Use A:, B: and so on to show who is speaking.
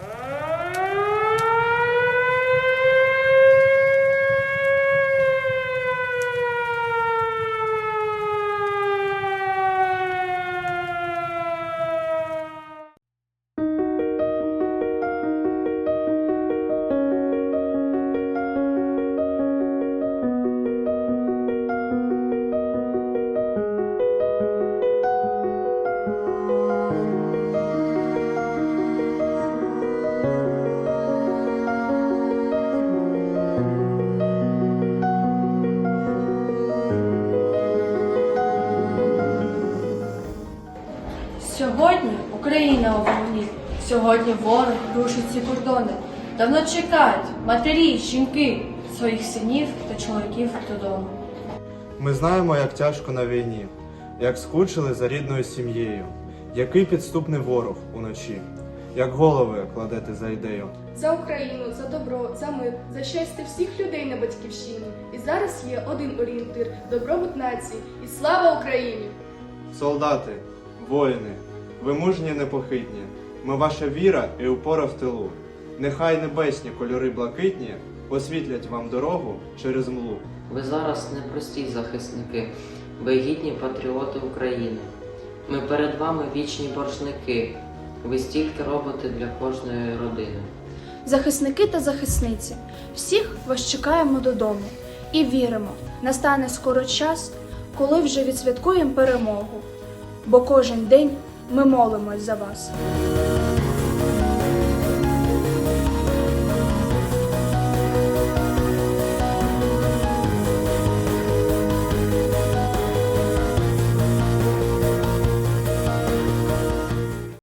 A: Ah! Сьогодні Україна у вогні. Сьогодні ворог рушить ці кордони. Давно чекають матері, жінки, своїх синів та чоловіків додому.
B: Ми знаємо, як тяжко на війні, як скучили за рідною сім'єю, який підступний ворог уночі, як голови кладете за ідею.
C: За Україну, за добро, за мир, за щастя всіх людей на батьківщині. І зараз є один орієнтир добробут нації і слава Україні!
B: Солдати, воїни, ви мужні непохитні, ми ваша віра і упора в тилу. Нехай небесні кольори блакитні освітлять вам дорогу через млу.
D: Ви зараз непрості захисники, ви гідні патріоти України. Ми перед вами вічні боржники. Ви стільки робите для кожної родини.
E: Захисники та захисниці, всіх вас чекаємо додому і віримо, настане скоро час, коли вже відсвяткуємо перемогу. Бо кожен день ми молимось за вас.